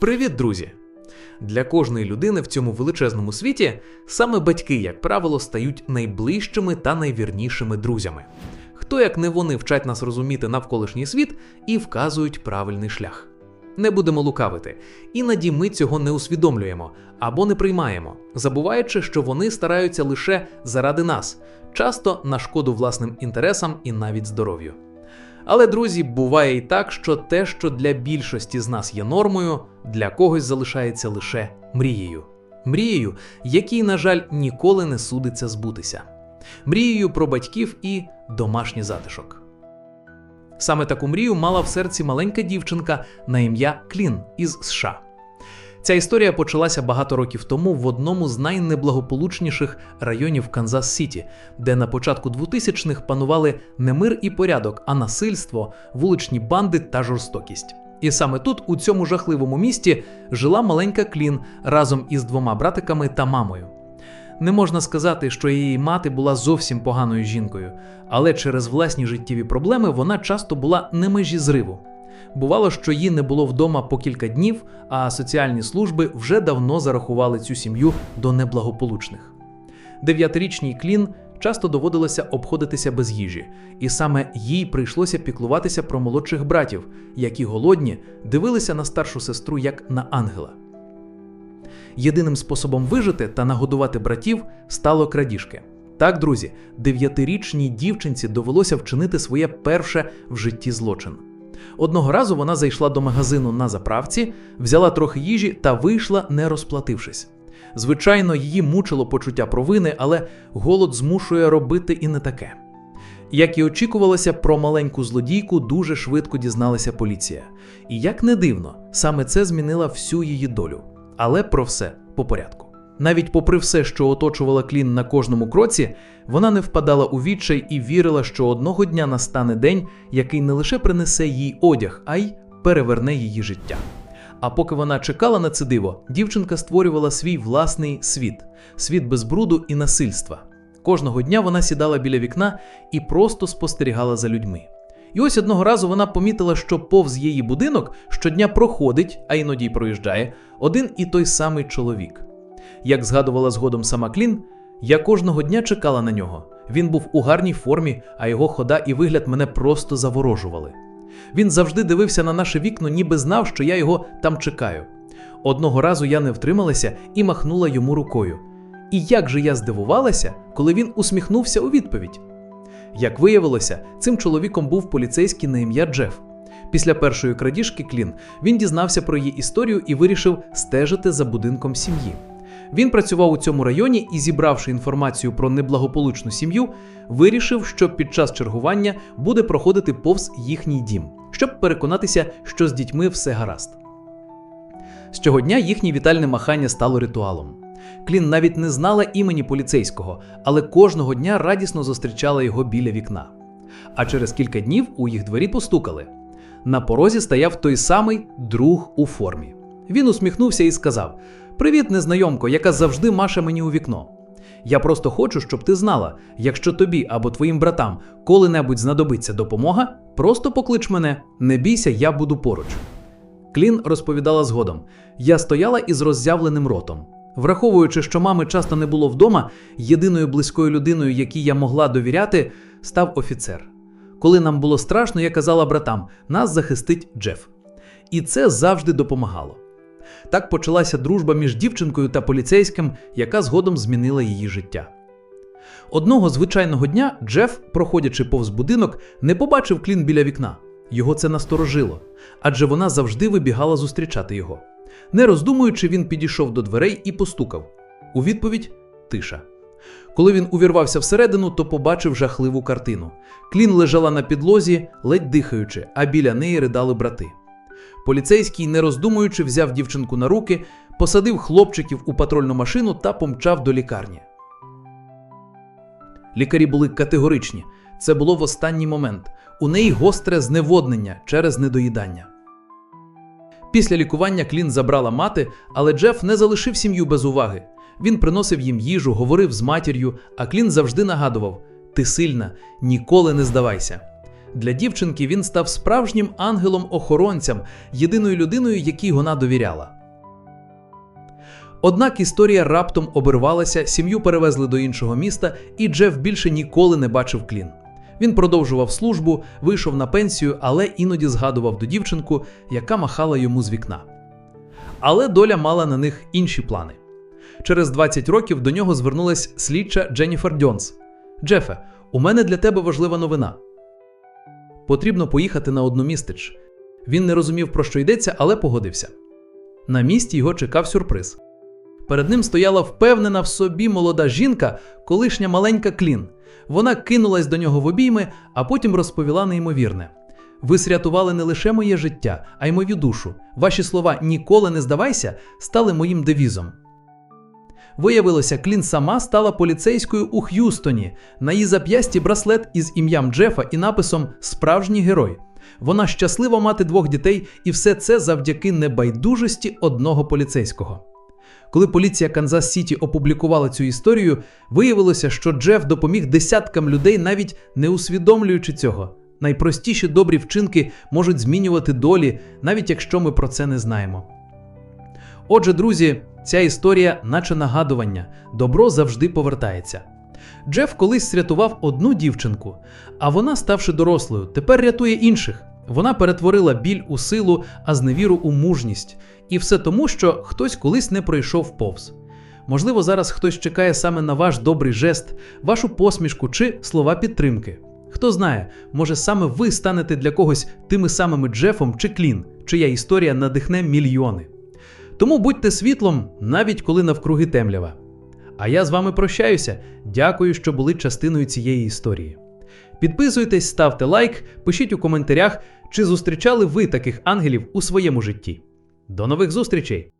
Привіт, друзі! Для кожної людини в цьому величезному світі саме батьки, як правило, стають найближчими та найвірнішими друзями. Хто як не вони вчать нас розуміти навколишній світ і вказують правильний шлях. Не будемо лукавити, іноді ми цього не усвідомлюємо або не приймаємо, забуваючи, що вони стараються лише заради нас, часто на шкоду власним інтересам і навіть здоров'ю. Але, друзі, буває і так, що те, що для більшості з нас є нормою, для когось залишається лише мрією. Мрією, якій, на жаль, ніколи не судиться збутися. Мрією про батьків і домашній затишок. Саме таку мрію мала в серці маленька дівчинка на ім'я Клін із США. Ця історія почалася багато років тому в одному з найнеблагополучніших районів Канзас Сіті, де на початку 2000-х панували не мир і порядок, а насильство, вуличні банди та жорстокість. І саме тут, у цьому жахливому місті, жила маленька Клін разом із двома братиками та мамою. Не можна сказати, що її мати була зовсім поганою жінкою, але через власні життєві проблеми вона часто була на межі зриву. Бувало, що її не було вдома по кілька днів, а соціальні служби вже давно зарахували цю сім'ю до неблагополучних. Дев'ятирічній Клін часто доводилося обходитися без їжі, і саме їй прийшлося піклуватися про молодших братів, які голодні дивилися на старшу сестру як на ангела. Єдиним способом вижити та нагодувати братів стало крадіжки. Так, друзі, дев'ятирічній дівчинці довелося вчинити своє перше в житті злочин. Одного разу вона зайшла до магазину на заправці, взяла трохи їжі та вийшла, не розплатившись. Звичайно, її мучило почуття провини, але голод змушує робити і не таке. Як і очікувалося, про маленьку злодійку дуже швидко дізналася поліція. І як не дивно, саме це змінило всю її долю. Але про все по порядку. Навіть попри все, що оточувала Клін на кожному кроці, вона не впадала у відчай і вірила, що одного дня настане день, який не лише принесе їй одяг, а й переверне її життя. А поки вона чекала на це диво, дівчинка створювала свій власний світ світ без бруду і насильства. Кожного дня вона сідала біля вікна і просто спостерігала за людьми. І ось одного разу вона помітила, що повз її будинок щодня проходить, а іноді й проїжджає, один і той самий чоловік. Як згадувала згодом сама Клін, я кожного дня чекала на нього. Він був у гарній формі, а його хода і вигляд мене просто заворожували. Він завжди дивився на наше вікно, ніби знав, що я його там чекаю. Одного разу я не втрималася і махнула йому рукою. І як же я здивувалася, коли він усміхнувся у відповідь. Як виявилося, цим чоловіком був поліцейський на ім'я Джеф. Після першої крадіжки Клін він дізнався про її історію і вирішив стежити за будинком сім'ї. Він працював у цьому районі і, зібравши інформацію про неблагополучну сім'ю, вирішив, що під час чергування буде проходити повз їхній дім, щоб переконатися, що з дітьми все гаразд. З цього дня їхнє вітальне махання стало ритуалом. Клін навіть не знала імені поліцейського, але кожного дня радісно зустрічала його біля вікна. А через кілька днів у їх двері постукали. На порозі стояв той самий друг у формі. Він усміхнувся і сказав: Привіт, незнайомко, яка завжди маше мені у вікно. Я просто хочу, щоб ти знала, якщо тобі або твоїм братам коли-небудь знадобиться допомога, просто поклич мене, не бійся, я буду поруч. Клін розповідала згодом: я стояла із роззявленим ротом. Враховуючи, що мами часто не було вдома, єдиною близькою людиною, якій я могла довіряти, став офіцер. Коли нам було страшно, я казала братам: нас захистить Джеф. І це завжди допомагало. Так почалася дружба між дівчинкою та поліцейським, яка згодом змінила її життя. Одного звичайного дня Джеф, проходячи повз будинок, не побачив клін біля вікна. Його це насторожило, адже вона завжди вибігала зустрічати його. Не роздумуючи, він підійшов до дверей і постукав. У відповідь тиша. Коли він увірвався всередину, то побачив жахливу картину. Клін лежала на підлозі, ледь дихаючи, а біля неї ридали брати. Поліцейський, не роздумуючи, взяв дівчинку на руки, посадив хлопчиків у патрульну машину та помчав до лікарні. Лікарі були категоричні. Це було в останній момент. У неї гостре зневоднення через недоїдання. Після лікування Клін забрала мати, але Джеф не залишив сім'ю без уваги. Він приносив їм їжу, говорив з матір'ю, а Клін завжди нагадував: Ти сильна, ніколи не здавайся. Для дівчинки він став справжнім ангелом-охоронцем, єдиною людиною, якій вона довіряла. Однак історія раптом обірвалася, сім'ю перевезли до іншого міста, і Джеф більше ніколи не бачив клін. Він продовжував службу, вийшов на пенсію, але іноді згадував до дівчинку, яка махала йому з вікна. Але доля мала на них інші плани. Через 20 років до нього звернулась слідча Дженніфер Дьонс. Джефе, у мене для тебе важлива новина. Потрібно поїхати на одну містич. Він не розумів, про що йдеться, але погодився. На місці його чекав сюрприз. Перед ним стояла впевнена в собі молода жінка, колишня маленька клін. Вона кинулась до нього в обійми, а потім розповіла неймовірне. Ви срятували не лише моє життя, а й мою душу. Ваші слова ніколи не здавайся стали моїм девізом. Виявилося, Клін сама стала поліцейською у Х'юстоні. На її зап'ясті браслет із ім'ям Джефа і написом Справжній герой. Вона щаслива мати двох дітей, і все це завдяки небайдужості одного поліцейського. Коли поліція Канзас Сіті опублікувала цю історію, виявилося, що Джеф допоміг десяткам людей, навіть не усвідомлюючи цього. Найпростіші добрі вчинки можуть змінювати долі, навіть якщо ми про це не знаємо. Отже, друзі, ця історія, наче нагадування, добро завжди повертається. Джеф колись рятував одну дівчинку, а вона, ставши дорослою, тепер рятує інших. Вона перетворила біль у силу, а зневіру у мужність. І все тому, що хтось колись не пройшов повз. Можливо, зараз хтось чекає саме на ваш добрий жест, вашу посмішку чи слова підтримки. Хто знає, може саме ви станете для когось тими самими Джефом чи Клін, чия історія надихне мільйони. Тому будьте світлом, навіть коли навкруги темрява. А я з вами прощаюся. Дякую, що були частиною цієї історії. Підписуйтесь, ставте лайк, пишіть у коментарях, чи зустрічали ви таких ангелів у своєму житті. До нових зустрічей!